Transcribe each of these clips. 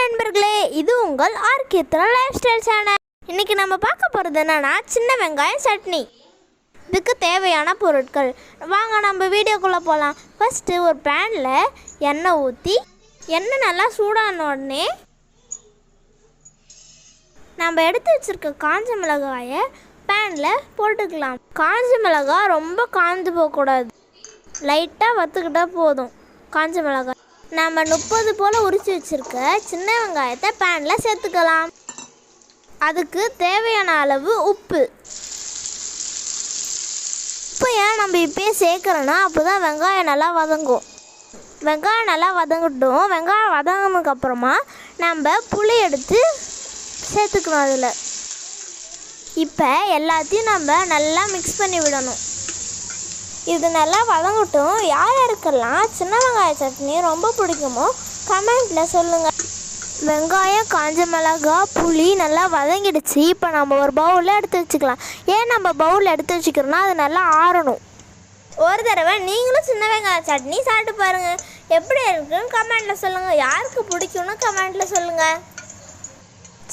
நண்பர்களே இது உங்கள் ஆர் லைஃப் ஸ்டைல் சேனல் இன்னைக்கு நம்ம பார்க்க போகிறது என்னென்னா சின்ன வெங்காயம் சட்னி. இதுக்கு தேவையான பொருட்கள். வாங்க நம்ம வீடியோக்குள்ளே போகலாம் ஃபஸ்ட்டு ஒரு பேனில் எண்ணெய் ஊற்றி எண்ணெய் நல்லா சூடான உடனே நம்ம எடுத்து வச்சிருக்க காஞ்ச மிளகாயை பேனில் போட்டுக்கலாம். காஞ்ச மிளகாய் ரொம்ப காஞ்சு போகக்கூடாது. லைட்டாக வற்றுக்கிட்டால் போதும். காஞ்ச மிளகாய் நம்ம முப்பது போல் உரித்து வச்சுருக்க சின்ன வெங்காயத்தை பேனில் சேர்த்துக்கலாம். அதுக்கு தேவையான அளவு உப்பு. உப்பையை ஏன் நம்ம இப்பயே சேர்க்குறோன்னா அப்போ தான் வெங்காயம் நல்லா வதங்கும். வெங்காயம் நல்லா வதங்கட்டும். வெங்காயம் வதங்கினதுக்கப்புறமா நம்ம புளி எடுத்து சேர்த்துக்கணும் அதில். இப்போ எல்லாத்தையும் நம்ம நல்லா மிக்ஸ் பண்ணி விடணும். இது நல்லா வதங்கட்டும். யார் யாருக்கெல்லாம் சின்ன வெங்காய சட்னி ரொம்ப பிடிக்குமோ கமெண்ட்டில் சொல்லுங்கள் வெங்காயம் காஞ்ச மிளகாய் புளி நல்லா வதங்கிடுச்சு. இப்போ நம்ம ஒரு பவுலில் எடுத்து வச்சுக்கலாம். ஏன் நம்ம பவுலில் எடுத்து வச்சுக்கிறோன்னா அது நல்லா ஆறணும். ஒரு தடவை நீங்களும் சின்ன வெங்காய சட்னி சாப்பிட்டு பாருங்கள் எப்படி இருக்குன்னு கமெண்ட்டில் சொல்லுங்கள் யாருக்கு பிடிக்கும்னு கமெண்ட்டில் சொல்லுங்கள்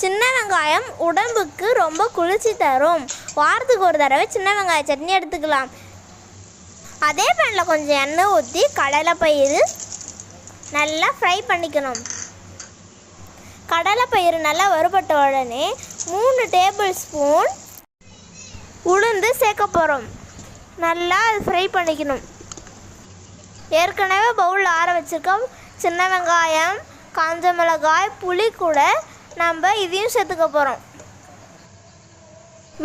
சின்ன வெங்காயம் உடம்புக்கு ரொம்ப குளிர்ச்சி தரும். வாரத்துக்கு ஒரு தடவை சின்ன வெங்காய சட்னி எடுத்துக்கலாம். அதே பேனில் கொஞ்சம் எண்ணெய் ஊற்றி கடலை பயிர் நல்லா ஃப்ரை பண்ணிக்கணும். கடலை பயிர் நல்லா வறுபட்ட உடனே மூணு டேபிள் ஸ்பூன் உளுந்து சேர்க்க போகிறோம் நல்லா அது ஃப்ரை பண்ணிக்கணும். ஏற்கனவே பவுலில் ஆற வச்சுருக்கோம். சின்ன வெங்காயம் காஞ்ச மிளகாய் புளி கூட நம்ம இதையும் சேர்த்துக்க போகிறோம்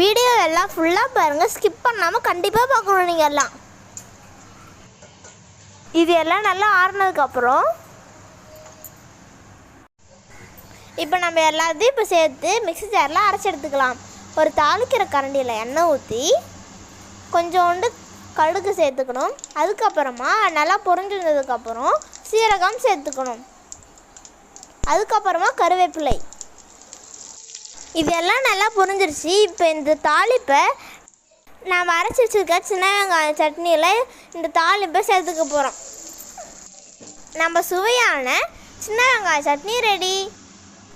வீடியோ எல்லாம் ஃபுல்லாக பாருங்கள் ஸ்கிப் பண்ணாமல் கண்டிப்பாக பார்க்கணும் நீங்கள் எல்லாம். இது எல்லாம் நல்லா ஆறுனதுக்கப்புறம் இப்போ நம்ம எல்லாத்தையும் இப்போ சேர்த்து மிக்ஸி ஜாரில் அரைச்சி எடுத்துக்கலாம். ஒரு தாளிக்கிற கரண்டியில் எண்ணெய் ஊற்றி கொஞ்சோண்டு கடுகு சேர்த்துக்கணும். அதுக்கப்புறமா நல்லா பொறிஞ்சிருந்ததுக்கப்புறம் சீரகம் சேர்த்துக்கணும். அதுக்கப்புறமா கருவேப்பிலை. இதெல்லாம் நல்லா புரிஞ்சிருச்சு. இப்போ இந்த தாளிப்பை நாம் அரைச்சி வச்சிருக்க சின்ன வெங்காயம் சட்னியில் இந்த தாளிப்பை சேர்த்துக்க போகிறோம் நம்ம சுவையான சின்ன வெங்காய சட்னி ரெடி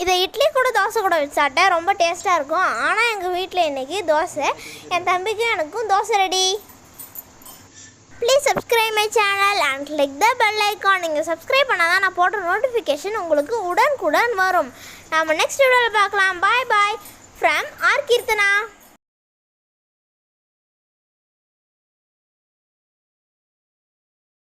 இதை இட்லி கூட தோசை கூட வச்சு சாப்பிட்டா ரொம்ப டேஸ்ட்டாக இருக்கும். ஆனால் எங்கள் வீட்டில் இன்றைக்கி தோசை. என் தம்பிக்கும் எனக்கும் dosa ready please subscribe my channel and click the bell icon நீங்கள் சப்ஸ்கிரைப் பண்ணால் தான் நான் போடுற நோட்டிஃபிகேஷன் உங்களுக்கு உடனுக்குடன் வரும். நாம் நெக்ஸ்ட் வீடியோவில் பார்க்கலாம். Bye bye from R Keerthana